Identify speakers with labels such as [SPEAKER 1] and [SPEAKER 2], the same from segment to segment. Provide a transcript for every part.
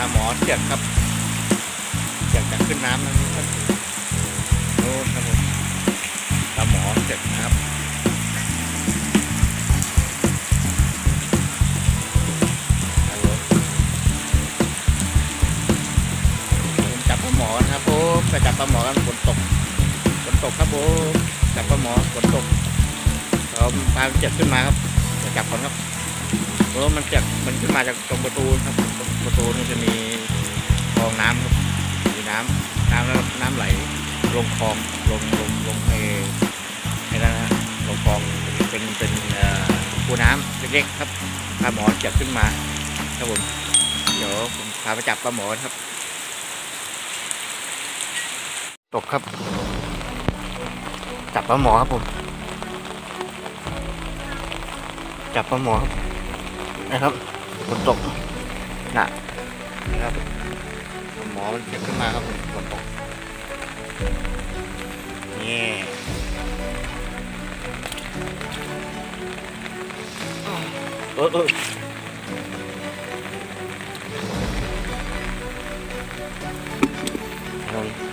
[SPEAKER 1] าหมอเสียกครับเสียกจะขึ้นน้ำนะครับโน่นครับผมปลาหมอเสียกนะครับฮัลโหลผมจับปลาหมอนะครับผมไปจับปลาหมอกันฝนตกฝนตกครับผมจับปลาหมอฝนตกเราปลาเจ็บขึ้นมาครับจะจับก่อนครับเพราะมันจากมันขึ้นมาจากตรงประตูครับ ประตูนี่จะมีคลองน้ำครับมีน้ำน้ำแล้วน้ำไหลลงคลองลงลงลงในในนั้นนะลงคลองเป็นเป็นเอ่อคูน้ำเล็กๆครับปลาหมอจับขึ้นมาครับผมเดี๋ยวผมพาไปจับปลาหมอครับ ตกครับ จับปลาหมอครับผม จับปลาหมอครับนะครับฝนตกหนัก นะครับหมอมันเก็บขึ้นมาครับผมฝนตกนี่เออเออ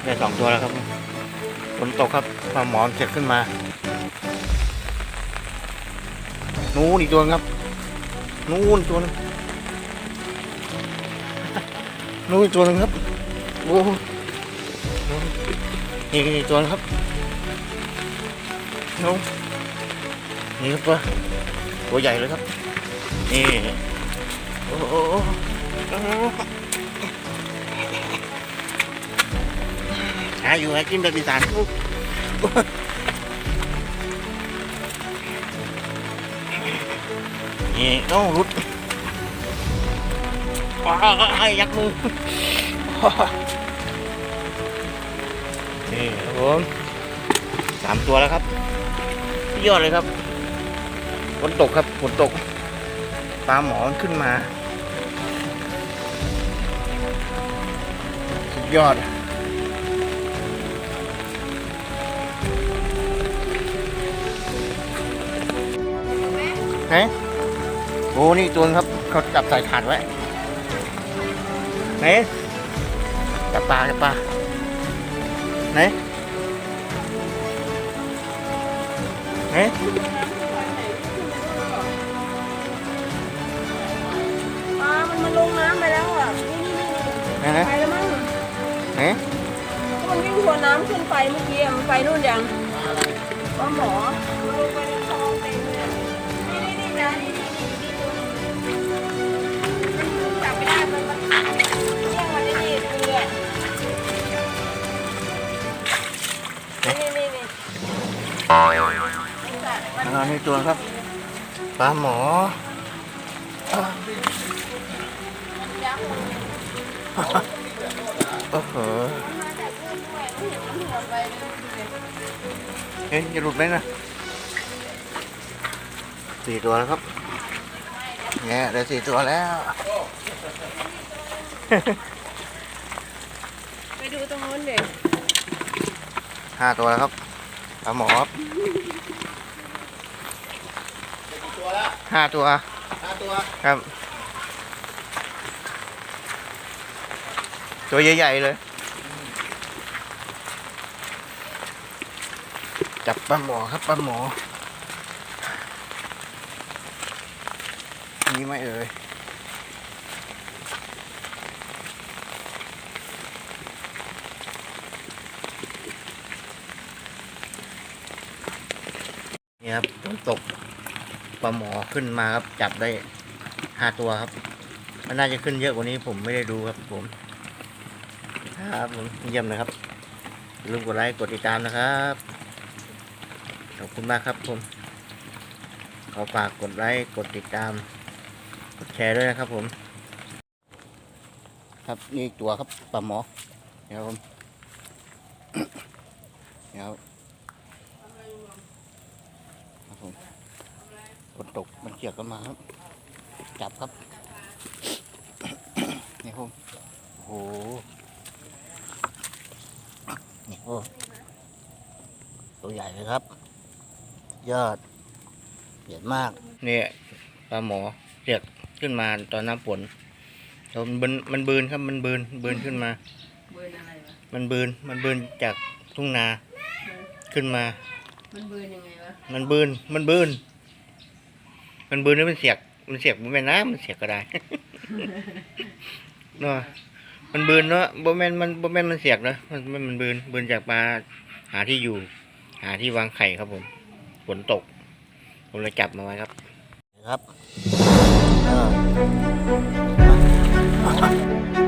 [SPEAKER 1] ได้สองตัวแล้วครับฝนตกครับปลาหมอมันเก็บขึ้นมานู้นอีกตัวครับ นู่นตัวนึง นู่นอีกตัวหนึงครับโอ้โหนี่อีกตัวนึงครับนู่นนี่ครับตัวตัวใหญ่เลยครับ นี่โอ้โหโอ้โหหาอยู่หากินแบบอีสานโอ้โหนี่ต้องรุดว้า ยยักษ์มือนี่ครับผมสามตัวแล้วครับยอดเลยครับฝนตกครับฝนตกปลาหมอนขึ้นมาสุดยอดไหนโอ้นี่ตัวครับเขาจับใส่ถาดไว้ ไหนจับปลาจับปลาไหนไหน
[SPEAKER 2] ปลามันมาลงน้ำไปแล้วอะ นี่นี่นี่
[SPEAKER 1] ไหนไหน
[SPEAKER 2] ไปแล้วมั้ง
[SPEAKER 1] ไหน
[SPEAKER 2] ก็มันวิ่งทวนน้ำขึ้นไปเมื่อกี้อะมันไปนู่นยังปลาหมอมันลงไปในคลองเต็มเลยนี่นี่นี่นะนี่นี่นี่นี่ แบบมัน
[SPEAKER 1] อันนี้ตัวครับปลาหมออะ
[SPEAKER 2] ยักษ์มัน
[SPEAKER 1] โอ้โห
[SPEAKER 2] มาจากนู่นด้วยไม่เห็นมันหัวไปเลย
[SPEAKER 1] เฮ้ยจะหลุดไหมนะสี่ตัวแล้วครับเนี่ยได้สี่ตัวแล้ว
[SPEAKER 2] ไปดูตรงนู้นเด็ก
[SPEAKER 1] ห้าตัวแล้วครับปลาหมอครับ ห้าตัว
[SPEAKER 3] ห้าตัว
[SPEAKER 1] ครับ ตัวใหญ่ๆเลย จับปลาหมอครับปลาหมอนี่ไหม่เอ่ยนี่ครับฝนตก ปลาหมอขึ้นมาครับจับได้ห้าตัวครับ มันน่าจะขึ้นเยอะกว่านี้ผมไม่ได้ดูครับผม ครับผมเยี่ยมเลยครับอย่าลืมกดไลค์กดติดตามนะครับขอบคุณมากครับผมขอฝากกดไลค์กดติดตาม กดแชร์ด้วยนะครับผม ครับนี่ตัวครับปลาหมอเดี๋ยวผมเดี๋ยวครับผม ฝนตกมันเกี่ยวกันมาครับ จับครับ นี่ผมโอ้โหนี่โอ้ตัวใหญ่เลยครับ ยอดใหญ่มาก เนี่ยปลาหมอเรียกขึ้นมาตอนน้ำฝนแล้วมันบืนมันบืนครับมันบืนบืนขึ้นมา
[SPEAKER 2] เบิร์นอะไรวะ
[SPEAKER 1] มันบืนมันบืนจากทุ่งนาขึ้นมา
[SPEAKER 2] มันเบิร์นยังไงวะ
[SPEAKER 1] มันบืนมันบืน มันบืนแล้วมันเสียก มันเสียกมันแม่นน้ำมันเสียกก็ได้ เนาะมันบืนเนาะบ่แม่นมันบ่แม่นมันเสียกนะมันมันมันบืนบืนจากปลาหาที่อยู่ หาที่วางไข่ครับผมฝนตก ผมเลยจับมาไว้ครับ ครับเออ